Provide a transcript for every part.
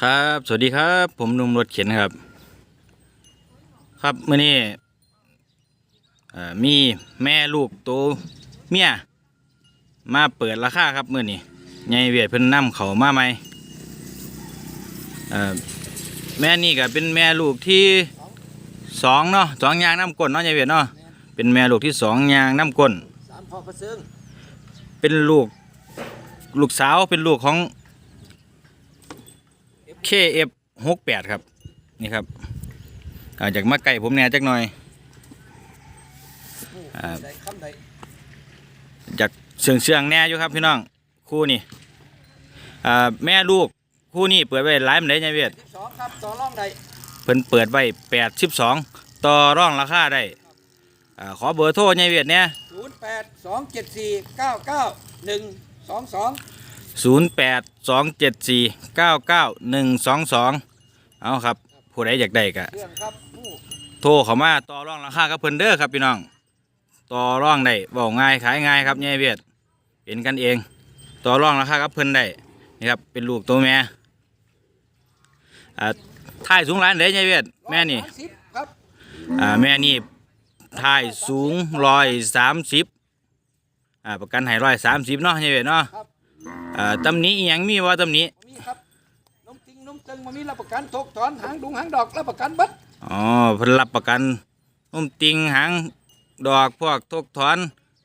ครับ สวัสดีครับ ผมหนุ่มรถเข็นครับ ครับมื่อนี้เอ่อมีแม่ลูกโตวเมียมาเปิดราคาครับมื่อนี้ใหญ่เวียดเพิ่นนำเขามาใหม่เอ่อแม่นี่ก็เป็นแม่ลูกที่สองเนาะสองยางน้ำก้นเนาะใหญ่เวียดเนาะเป็นแม่ลูกที่สองยางน้ำก้นสามพ่อประซึ่งเป็นลูกลูกสาวเป็นลูกของ KF หกแปดครับ นี่ครับอาจากมาไก่ผมแน่จักหน่อยจากเชื่องเชื่องแน่อยู่ครับพี่น้อง คู่นี่แม่ลูกคู่นี้เปิดไว้หลายมันได้ไงเวียดเพิ่นเปิดไว้แปดสิบสองต่อร่องราคาได้ขอเบอร์โทรไงเวียดเนี่ยศูนย์แปดสองเจ็ดสี่เก้าเก้าหนึ่งสองสอง ศูนย์แปดสองเจ็ดสี่เก้าเก้าหนึ่งสองสองเอาครับ ผู้ใดอยากได้กะเครื่องครับผู้โทรเข้ามาต่อรองราคากับเพิ่นเด้อครับพี่น้อง ต่อรองได้บอกง่ายขายง่ายครับยายเวียดเป็นกันเอง ต่อรองราคากับเพิ่นได้นี่ครับเป็นลูกตัวแม่อ่าท่ายสูงหลายเด้ยายเวียดแม่นี่ร้อยสามสิบครับอ่าแม่นี่ท่ายสูงร้อยสามสิบอ่าประกันให้ร้อยสามสิบเนาะยายเวียดเนาะครับ อ่าตำหนี้ยังมีว่าตำหนี้มีครับนมจริงนมจึงมามีรับประกันทกถอนหางดุงหางดอกรับประกันเบัดอ๋อเพิ่นรับประกันนุ่มติงหางดอกพวกทกถอน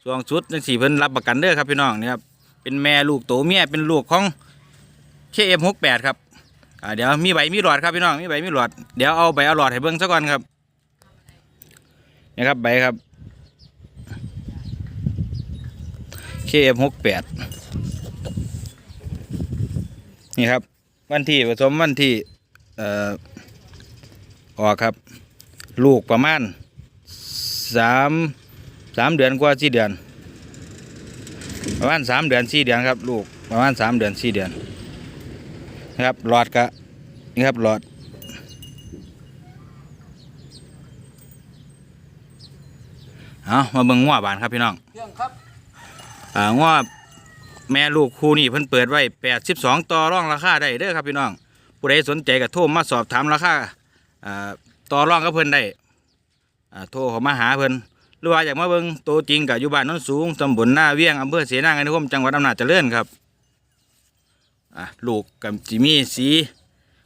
ช่วงชุดจังสี่เพิ่นรับประกันเด้อครับพี่น้องนี่ครับเป็นแม่ลูกโตเมียเป็นลูกของ KF68 ครับอ่าเดี๋ยวมีใบมีหลอดครับพี่น้องมีใบมีหลอดเดี๋ยวเอาใบเอาหลอดให้เบิ่งซะก่อนครับนี่ครับใบครับ KF68 นี่ครับ วันที่ผสมวันที่เอ่อออกครับ ลูกประมาณสามสามเดือนกว่าสี่เดือน ประมาณสามเดือนสี่เดือนครับ ลูกประมาณสามเดือนสี่เดือนนะครับหลอดกะนี่ครับหลอดเอามาเบิ่งง้อบานครับพี่น้องเครื่องครับอ่าง้อ แม่ลูกคู่นี้เพิ่นเปิดไว้แปดสิบสองต่อรองราคาได้เด้อครับพี่น้อง ผู้ใดสนใจก็โทรมาสอบถามราคาอ่าต่อรองกับเพิ่นได้อ่าโทรเขามาหาเพิ่นหรือว่าอยากมาเบิ่งตัวจริงกับอยู่บ้านโนนสูงตำบลหน้าเวียงอำเภอเสนาไงนิคมจังหวัดอำนาจเจริญครับอ่าลูกกับจิมีสี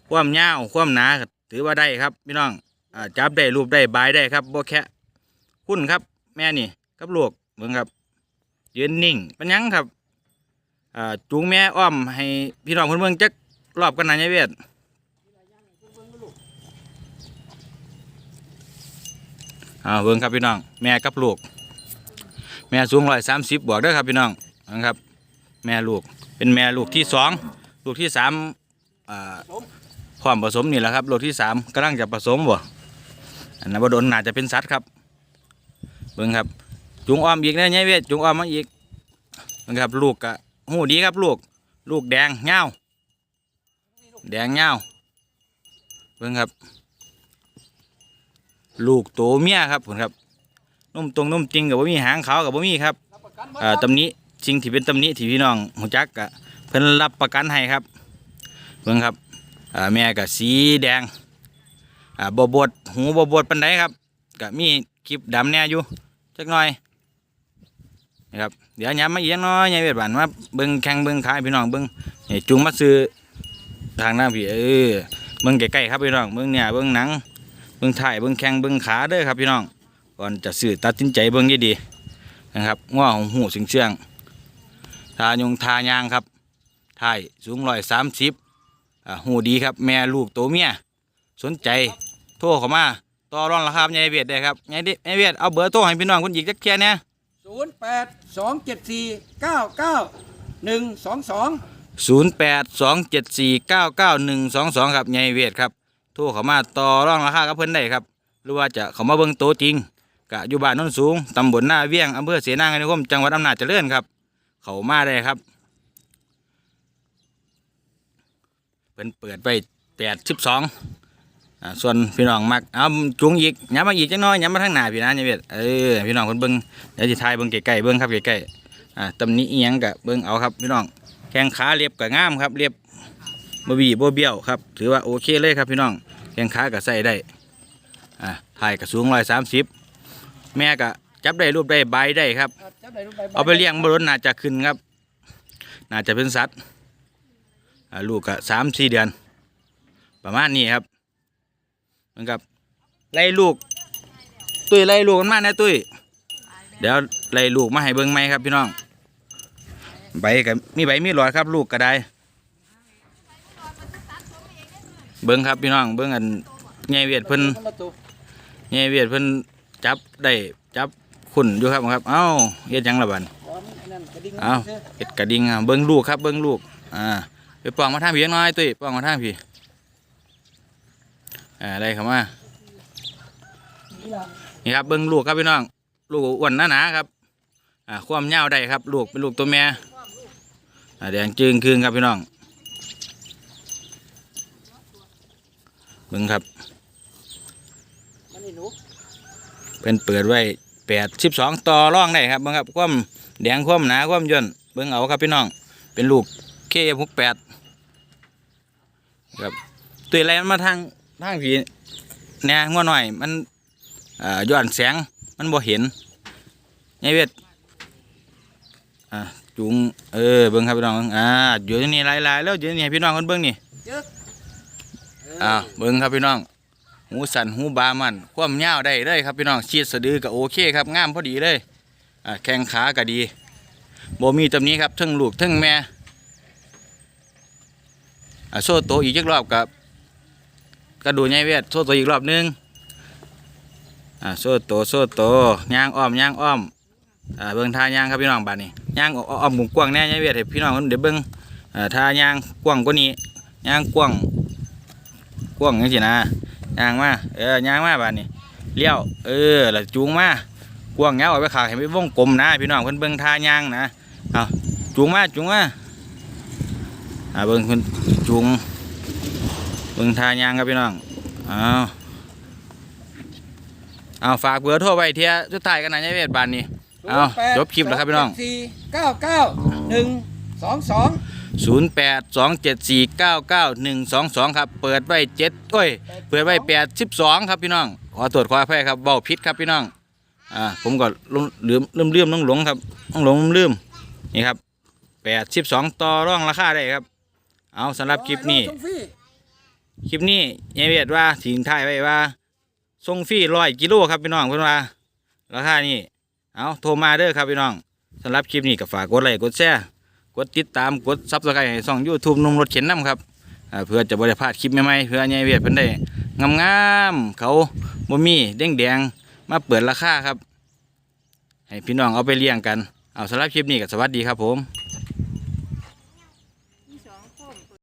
ความยาวความหนาก็ถือว่าได้ครับพี่น้องอ่าจับได้รูปได้บายได้ครับบ่แค่คุณครับ แม่นี่กับลูกเบิ่งครับยืนนิ่งเป็นหยังครับ อ่าจูงแม่อ้อมให้พี่น้องเพิ่นเบิ่งจักรอบกันนะยายเวทอ่าเบิ่งครับพี่น้อง แม่กับลูก แม่สูงร้อยสามสิบบวกเด้อครับพี่น้องนะครับ แม่ลูกเป็นแม่ลูกที่สองลูกที่สามอ่าความผสมนี่แหละครับลูกที่สามกำลังจะผสมบ่อันนั้นบ่โดนน่าจะเป็นสัตว์ครับเบิ่งครับ จุงอ้อมอีกนะยายเวทจุงอ้อมมาอีกนะครับลูกกะ หูดีครับลูก ลูกแดงเงาแดงเงาเบิ่งครับ ลูกโตเมียครับผมครับนุ่มตรงนุ่มจริงกับบ่มีหางขาวกับบ่มีครับอ่าตำนี้สิ่งที่เป็นตำหนี้ที่พี่น้องหูจักกะเพิ่นรับประกันให้ครับเบิ่งครับอ่าแม่กะสีแดงอ่าบ่บดหูบ่บดปานใดครับกะมีคลิปดำแน่อยู่จักหน่อย นะครับเดี๋ยวย้ำมาอีกน้อยยายเวทบานมาเบิ้งแข่งเบิ้งขายพี่น้องเบิ้งจุงมาซื้อทางหน้าพี่เออเบิ้งใกล้ๆครับพี่น้องเบิ้งเนี่ยเบิ้งหนังเบิ้งถ่ายเบิ้งแข้งเบิ้งขาเด้อครับพี่น้องก่อนจะซื้อตัดสินใจเบิ้งดีๆนะครับง้อของหูสิงเชื่องทายงทายางครับถ่ายสูงร้อยสามสิบอ่าหูดีครับแม่ลูกโตเมียสนใจโทรเข้ามาต่อรองราคาใหญ่เวียดได้ครับใหญ่ดิใหญ่เวียดเอาเบอร์โทรให้พี่น้องคนอีกจักเที่ยเนี่ย ศูนย์แปดสองเจ็ดสี่เก้าเก้าหนึ่งสองสองศูนย์แปดสองเจ็ดสี่เก้าเก้าหนึ่งสองสองครับใหญ่เวียดครับโทรเข้ามาต่อรองราคากับเพิ่นได้ครับ หรือว่าจะเข้ามาเบิ่งโตวจริงกะอยู่บ้านโน้นสูงตำบลหน้าเวียงอำเภอเสนานิคมจังหวัดอำนาจเจริญครับ เข้ามาได้ครับ เพิ่นเปิดไปแปดสิบส อ่าส่วนพี่น้องมักเอาจุงอีกย้ำมาอีกจังน้อยย้ำมาทางหน้าพี่นะใหญ่เวียดเออพี่น้องเพิ่นเบิ่งเดี๋ยวจะทายเบิ่งใกล้ๆเบิ่งครับใกล้ๆอ่าตำนี้อียังกะเบิ่งเอาครับพี่น้องแข้งขาเรียบกับงามครับเรียบบ่บีบ่เบี้ยวครับถือว่าโอเคเลยครับพี่น้องแข้งขาก็ใส่ได้อ่าถ่ายก็สูงร้อยสามสิบแม่ก็จับได้รูปได้ใบได้ครับ เอาไปเลี้ยงบรนน่าจะขึ้นครับ น่าจะเป็นสัตว์ลูกก็สามสี่เดือน ประมาณนี้ครับ เหมือนกับไล่ลูก ตุ้ยไล่ลูกกันมานะตุ้ยเดี๋ยวไล่ลูกมาให้เบิ้งไหมครับพี่น้อง ใบกับมีใบมีหลอดครับ ลูกก็ได้เบิ้งครับพี่น้องเบิ้งอันไงเวียดเพิ่นคนละตัวไงเวียดเพิ่นจับได้จับขุนอยู่ครับครับ เอ้าเฮ็ดยังละบันพร้อมไอ้นั่นกระดิ่งเอาเฮ็ดกระดิ่งเบิ้งลูกครับเบิ้งลูกอ่าไปปองมาทางพี่น้อยตุ้ยปองมาทางพี่ อ่าอะไรครับมานี่ล่ะนี่ครับเบิ้งลูกครับพี่น้อง ลูกอ้วนหนาหนาๆครับอ่าความยาวได้ครับ ลูกเป็นลูกตัวแม่อ่าแดงจึงคืนครับพี่น้องเบิ้งครับมันนี่หนูเป็นเปิดไว้แปดสิบสองต่อร่องได้ครับเบิ้งครับความแดงความหนาความย่นเบิ้งเอาครับพี่น้อง เป็นลูกเคหกแปดครับตัวอะไรมันมาทาง ทางผีแหน่งัวหน่อย มันอ่าย้อนแสงมันบ่เห็นไงเวทอ่าจุงเออเบิ้งครับพี่น้องอ่าอยู่ที่นี่หลายๆแล้วอยู่ที่นี่พี่น้องคนเบิ้งนี่เอ่าเบิ้งครับพี่น้อง หูสันหูบามันความยาวได้เลยครับพี่น้องชีดสะดือก็โอเคครับงามพอดีเลยอ่าแข้งขาก็ดีบ่มีตำนี้ครับทั้งลูกทั้งแม่อ่าโซ่โตอีกจักรอบกับ กระดูกใหญ่เวทโซ่โตวอีกรอบหนึงอ่าโซ่โตวโซ่โตย่างอ้อมย่างอ้อมอ่าเบิ่งท่าย่างครับพี่น้องบ้าดนี้ย่างอ้อมกว้างแน่ใหญ่เวทให้พี่น้องเดี๋ยวเบิ่งอ่าท่าย่างกว้างกว่านี้ย่างกว้างกว้างจังซี่นะย่างมาเออย่างมาบ้านนี้เลี้ยวเออแล้วจูงมากวางเงาเอาไปขากให้ไปวงกลมนะพี่น้องเพิ่นเบิ่งท่าย่างนะเอาจูงมาจูงมาอ่าเบิ่งเพิ่นจูง เบิ่งท่าย่างครับพี่น้องเอาเอาฝากเบอร์โทรไว้เที่ยสุดท้ายกันนะยายเวทบานนี้เอาจบคลิปแล้วครับพี่น้องสี่เก้าเก้าหนึ่งสองสอง0 8 2 7 4 9 9 1 2 2ครับ เปิดไว้7โอ้ย เปิดไว้82ครับพี่น้อง ขอตรวจขออภัยครับเบาพิษครับพี่น้อง อ่า ผมก็ลืมลืมลืมลืมน้องหลงครับน้องหลงลืมลืมนี่ครับ82ต่อร่องราคาได้ครับ เอาสำหรับคลิปนี้ส่งฟรี คลิปนี้ยายเวียดว่าทิ้งท้ายไว้ว่าส่งฟรีร้อยกิโลครับพี่น้องเพื่อนว่าราคานี้เอาโทรมาเด้อครับพี่น้องสำหรับคลิปนี้ก็ฝากกดไลค์กดแชร์กดติดตามกดซับสไครต์ให้ช่องยูทูบนุ่มรถเข็นน้ำครับเพื่อจะบริพลาดคลิปใหม่ๆเพื่อยายเวียดเพิ่อนได้งามๆเขาบ่มีเด้งแดงมาเปิดราคาครับ ให้พี่น้องเอาไปเลี้ยงกันเอาสำหรับคลิปนี้ก็สวัสดีครับผม